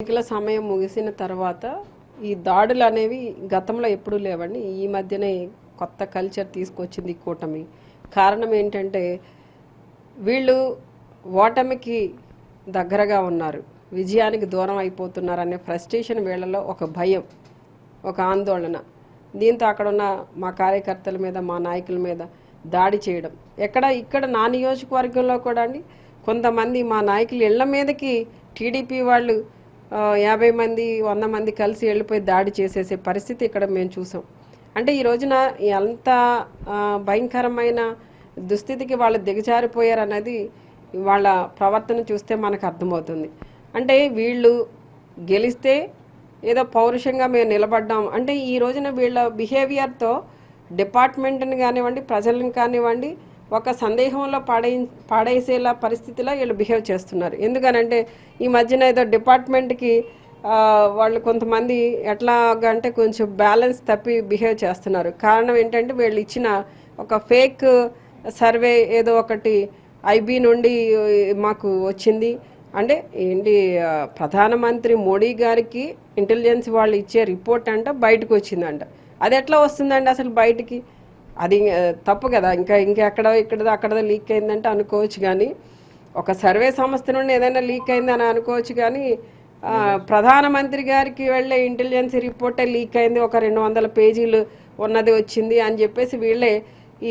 ఎన్నికల సమయం ముగిసిన తర్వాత ఈ దాడులు అనేవి గతంలో ఎప్పుడూ లేవండి. ఈ మధ్యనే కొత్త కల్చర్ తీసుకొచ్చింది ఈ కూటమి. కారణం ఏంటంటే వీళ్ళు ఓటమికి దగ్గరగా ఉన్నారు. విజయానికి దూరం అయిపోతున్నారు అనే ఫ్రస్ట్రేషన్ వీళ్ళలో ఒక భయం ఒక ఆందోళన. దీంతో అక్కడ ఉన్న మా కార్యకర్తల మీద మా నాయకుల మీద దాడి చేయడం. ఎక్కడ ఇక్కడ నా నియోజకవర్గంలో కూడా అండి కొంతమంది మా నాయకులు ఇళ్ళ మీదకి టీడీపీ వాళ్ళు యాభై మంది వంద మంది కలిసి వెళ్ళిపోయి దాడి చేసేసే పరిస్థితి ఇక్కడ మేము చూసాం. అంటే ఈ రోజున ఎంత భయంకరమైన దుస్థితికి వాళ్ళు దిగజారిపోయారు వాళ్ళ ప్రవర్తన చూస్తే మనకు అర్థమవుతుంది. అంటే వీళ్ళు గెలిస్తే ఏదో పౌరుషంగా మేము నిలబడ్డాం. అంటే ఈ రోజున వీళ్ళ బిహేవియర్తో డిపార్ట్మెంట్ని కానివ్వండి ప్రజలను కానివ్వండి ఒక సందేహంలో పాడే పాడేసేలా పరిస్థితిలో వీళ్ళు బిహేవ్ చేస్తున్నారు. ఎందుకనంటే ఈ మధ్యన ఏదో డిపార్ట్మెంట్కి వాళ్ళు కొంతమంది ఎట్లాగా అంటే కొంచెం బ్యాలెన్స్ తప్పి బిహేవ్ చేస్తున్నారు. కారణం ఏంటంటే వీళ్ళు ఇచ్చిన ఒక ఫేక్ సర్వే ఏదో ఒకటి ఐబీ నుండి మాకు వచ్చింది. అంటే ఏంటి ప్రధానమంత్రి మోడీ గారికి ఇంటెలిజెన్స్ వాళ్ళు ఇచ్చే రిపోర్ట్ అంట బయటకు వచ్చిందంట. అది ఎట్లా వస్తుందండి అసలు బయటికి? అది తప్పు కదా. ఇంకా ఇంకెక్కడో ఇక్కడ అక్కడ లీక్ అయిందంటే అనుకోవచ్చు కానీ ఒక సర్వే సంస్థ నుండి ఏదైనా లీక్ అయిందని అనుకోవచ్చు కానీ ప్రధానమంత్రి గారికి వెళ్ళే ఇంటెలిజెన్స్ రిపోర్టే లీక్ అయింది. ఒక రెండు వందల పేజీలు ఉన్నది వచ్చింది అని చెప్పేసి వీళ్ళే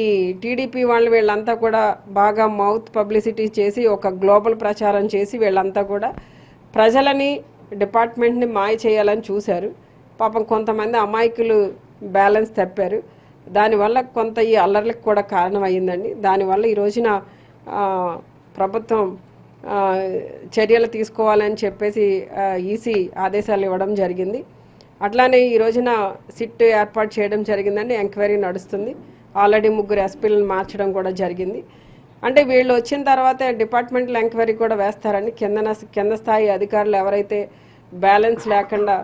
ఈ టీడీపీ వాళ్ళు వీళ్ళంతా కూడా బాగా మౌత్ పబ్లిసిటీ చేసి ఒక గ్లోబల్ ప్రచారం చేసి వీళ్ళంతా కూడా ప్రజలని డిపార్ట్మెంట్ని మాయ చేయాలని చూశారు. పాపం కొంతమంది అమాయకులు బ్యాలెన్స్ తప్పారు. దానివల్ల కొంత ఈ అల్లర్లకు కూడా కారణం దానివల్ల ఈ రోజున ప్రభుత్వం చర్యలు తీసుకోవాలని చెప్పేసి ఈసీ ఆదేశాలు ఇవ్వడం జరిగింది. అట్లానే ఈ రోజున సిట్ ఏర్పాటు చేయడం జరిగిందండి. ఎంక్వైరీ నడుస్తుంది. ఆల్రెడీ ముగ్గురు ఎస్పీలను మార్చడం కూడా జరిగింది. అంటే వీళ్ళు వచ్చిన తర్వాత డిపార్ట్మెంటల్ ఎంక్వైరీ కూడా వేస్తారని కింద కింద స్థాయి అధికారులు ఎవరైతే బ్యాలెన్స్ లేకుండా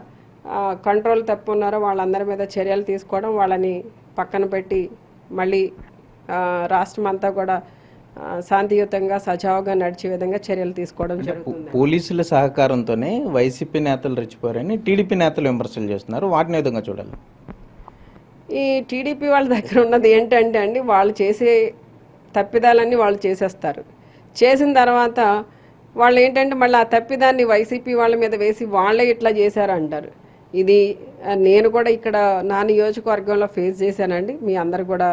కంట్రోల్ తప్పు ఉన్నారో వాళ్ళందరి మీద చర్యలు తీసుకోవడం వాళ్ళని పక్కన పెట్టి మళ్ళీ రాష్ట్రం అంతా కూడా శాంతియుతంగా సజావుగా నడిచే విధంగా చర్యలు తీసుకోవడం జరుగుతుంది. పోలీసుల సహకారంతోనే వైసీపీ నేతలు రెచ్చిపోయారని టీడీపీ నేతలు విమర్శలు చేస్తున్నారు. వాటిని విధంగా చూడాలి? ఈ టీడీపీ వాళ్ళ దగ్గర ఉన్నది ఏంటంటే అండి వాళ్ళు చేసే తప్పిదాలన్నీ వాళ్ళు చేసేస్తారు. చేసిన తర్వాత వాళ్ళు ఏంటంటే మళ్ళీ ఆ తప్పిదాన్ని వైసీపీ వాళ్ళ మీద వేసి వాళ్ళే ఇట్లా చేశారు అంటారు ఇది నేను కూడా ఇక్కడ నా నియోజకవర్గంలో ఫేస్ చేశానండి. మీ అందరు కూడా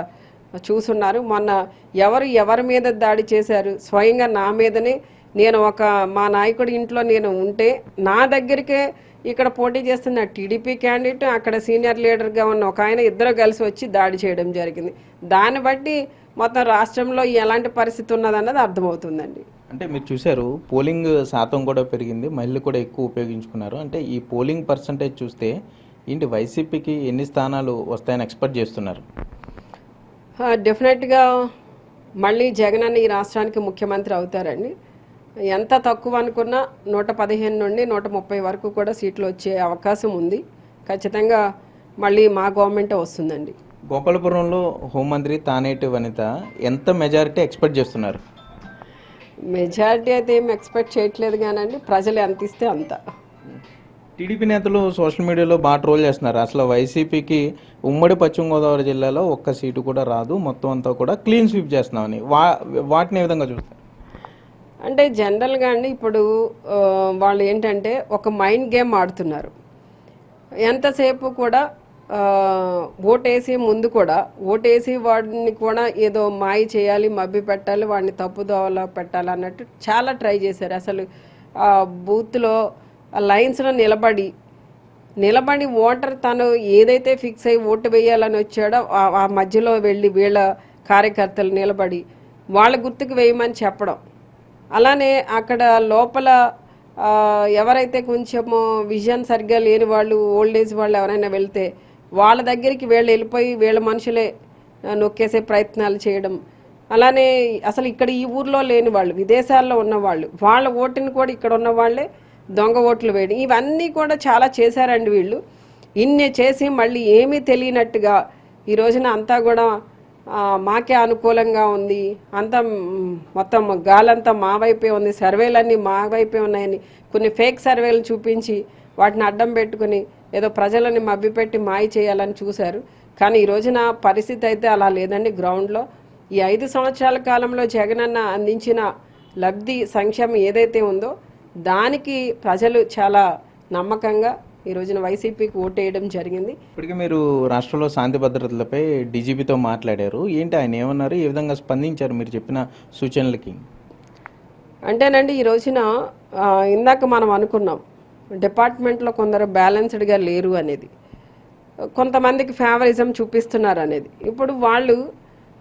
చూసున్నారు. మొన్న ఎవరు ఎవరి మీద దాడి చేశారు స్వయంగా నా మీదనే నేను ఒక మా నాయకుడి ఇంట్లో నేను ఉంటే నా దగ్గరికే ఇక్కడ పోటీ చేస్తున్న టీడీపీ క్యాండిడేట్ అక్కడ సీనియర్ లీడర్గా ఉన్న ఒక ఆయన ఇద్దరు కలిసి వచ్చి దాడి చేయడం జరిగింది. దాన్ని బట్టి మొత్తం రాష్ట్రంలో ఎలాంటి పరిస్థితి ఉన్నదన్నది అర్థమవుతుందండి. అంటే మీరు చూశారు పోలింగ్ శాతం కూడా పెరిగింది మహిళలు కూడా ఎక్కువ ఉపయోగించుకున్నారు. అంటే ఈ పోలింగ్ పర్సంటేజ్ చూస్తే ఏంటి వైసీపీకి ఎన్ని స్థానాలు వస్తాయని ఎక్స్పెక్ట్ చేస్తున్నారు? డెఫినెట్గా మళ్ళీ జగన్ అన్న ఈ రాష్ట్రానికి ముఖ్యమంత్రి అవుతారండి. ఎంత తక్కువ అనుకున్నా నూట పదిహేను నుండి నూట ముప్పై వరకు కూడా సీట్లు వచ్చే అవకాశం ఉంది. ఖచ్చితంగా మళ్ళీ మా గవర్నమెంటే వస్తుందండి. గోపాలపురంలో హోంమంత్రి తానేటి వనిత ఎంత మెజారిటీ ఎక్స్పెక్ట్ చేస్తున్నారు? మెజారిటీ అయితే ఏం ఎక్స్పెక్ట్ చేయట్లేదు కానండి ప్రజలు ఎంత ఇస్తే అంత. టీడీపీ నేతలు సోషల్ మీడియాలో బాగా ట్రోల్ చేస్తున్నారు. అసలు వైసీపీకి ఉమ్మడి పశ్చిమ గోదావరి జిల్లాలో ఒక్క సీటు కూడా రాదు. మొత్తం అంతా కూడా క్లీన్ స్వీప్ చేస్తున్నామని. వా వాటిని ఏ విధంగా చూస్తారు? అంటే జనరల్గా అండి ఇప్పుడు వాళ్ళు ఏంటంటే ఒక మైండ్ గేమ్ ఆడుతున్నారు. ఎంతసేపు కూడా ఓటేసే ముందు కూడా ఓటేసి వాడిని కూడా ఏదో మాయ చేయాలి మభ్య పెట్టాలి వాడిని తప్పుదోవలో పెట్టాలి అన్నట్టు చాలా ట్రై చేశారు. అసలు ఆ బూత్లో లైన్స్లో నిలబడి నిలబడి ఓటర్ తను ఏదైతే ఫిక్స్ అయ్యి ఓటు వేయాలని వచ్చాడో ఆ- మధ్యలో వెళ్ళి వీళ్ళ కార్యకర్తలు నిలబడి వాళ్ళ గుర్తుకు వేయమని చెప్పడం. అలానే అక్కడ లోపల ఎవరైతే కొంచెము విజన్ సరిగ్గా లేని వాళ్ళు ఓల్డ్ ఏజ్ వాళ్ళు ఎవరైనా వెళ్తే వాళ్ళ దగ్గరికి వీళ్ళు వెళ్ళిపోయి వీళ్ళ మనుషులే నొక్కేసే ప్రయత్నాలు చేయడం. అలానే అసలు ఇక్కడ ఈ ఊర్లో లేని వాళ్ళు విదేశాల్లో ఉన్న వాళ్ళు వాళ్ళ ఓటుని కూడా ఇక్కడ ఉన్న వాళ్ళే దొంగ ఓట్లు వేయడం. ఇవన్నీ కూడా చాలా చేశారండి వీళ్ళు. ఇన్ని చేసి మళ్ళీ ఏమీ తెలియనట్టుగా ఈ రోజున అంతా కూడా మాకే అనుకూలంగా ఉంది. అంతా మొత్తం గాలంతా మా వైపే ఉంది. సర్వేలన్నీ మా వైపే ఉన్నాయని కొన్ని ఫేక్ సర్వేలు చూపించి వాటిని అడ్డం పెట్టుకుని ఏదో ప్రజలని మభ్యపెట్టి మాయ చేయాలని చూశారు. కానీ ఈ రోజున పరిస్థితి అయితే అలా లేదండి గ్రౌండ్లో. ఈ ఐదు సంవత్సరాల కాలంలో జగనన్న అందించిన లబ్ధి సంక్షేమం ఏదైతే ఉందో దానికి ప్రజలు చాలా నమ్మకంగా ఈ రోజున వైసీపీకి ఓటేయడం జరిగింది. ఇప్పటికే మీరు రాష్ట్రంలో శాంతి భద్రతలపై డీజీపీతో మాట్లాడారు. ఏంటి ఆయన ఏమన్నారు? ఏ విధంగా స్పందించారు మీరు చెప్పిన సూచనలకి? అంటేనండి ఈ రోజున ఇందాక మనం అనుకున్నాం డిపార్ట్మెంట్లో కొందరు బ్యాలెన్స్డ్గా లేరు అనేది. కొంతమందికి ఫేవరిజం చూపిస్తున్నారు అనేది. ఇప్పుడు వాళ్ళు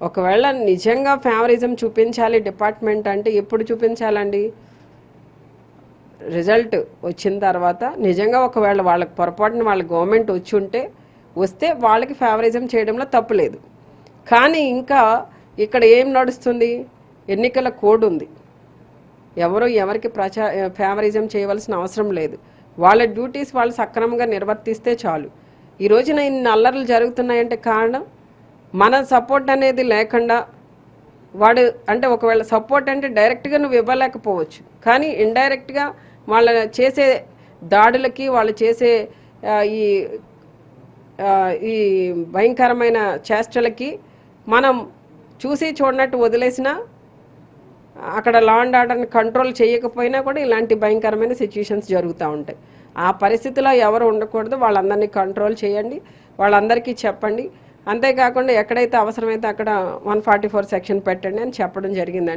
ఒకవేళ నిజంగా ఫేవరిజం చూపించాలి డిపార్ట్మెంట్ అంటే ఎప్పుడు చూపించాలండి? రిజల్ట్ వచ్చిన తర్వాత నిజంగా ఒకవేళ వాళ్ళకి పొరపాటున వాళ్ళ గవర్నమెంట్ వచ్చి ఉంటే వస్తే వాళ్ళకి ఫేవరిజం చేయడంలో తప్పు లేదు. కానీ ఇంకా ఇక్కడ ఏం నడుస్తుంది? ఎన్నికల కోడ్ ఉంది. ఎవరు ఎవరికి ప్రచా ఫేవరిజం చేయవలసిన అవసరం లేదు. వాళ్ళ డ్యూటీస్ వాళ్ళు సక్రమంగా నిర్వర్తిస్తే చాలు. ఈ రోజున ఇన్ని అల్లర్లు జరుగుతున్నాయంటే కారణం? మన సపోర్ట్ అనేది లేకుండా వాడు అంటే ఒకవేళ సపోర్ట్ అంటే డైరెక్ట్గా నువ్వు ఇవ్వలేకపోవచ్చు. కానీ ఇండైరెక్ట్గా వాళ్ళ చేసే దాడులకి వాళ్ళు చేసే ఈ ఈ భయంకరమైన చేష్టలకి మనం చూసి చూడనట్టు వదిలేసినా అక్కడ లా అండ్ ఆర్డర్ని కంట్రోల్ చేయకపోయినా కూడా ఇలాంటి భయంకరమైన సిచ్యుయేషన్స్ జరుగుతూ ఉంటాయి. ఆ పరిస్థితిలో ఎవరు ఉండకూడదు వాళ్ళందరినీ కంట్రోల్ చేయండి వాళ్ళందరికీ చెప్పండి. అంతేకాకుండా ఎక్కడైతే అవసరమైతే అక్కడ వన్ ఫార్టీ ఫోర్ సెక్షన్ పెట్టండి అని చెప్పడం జరిగిందండి.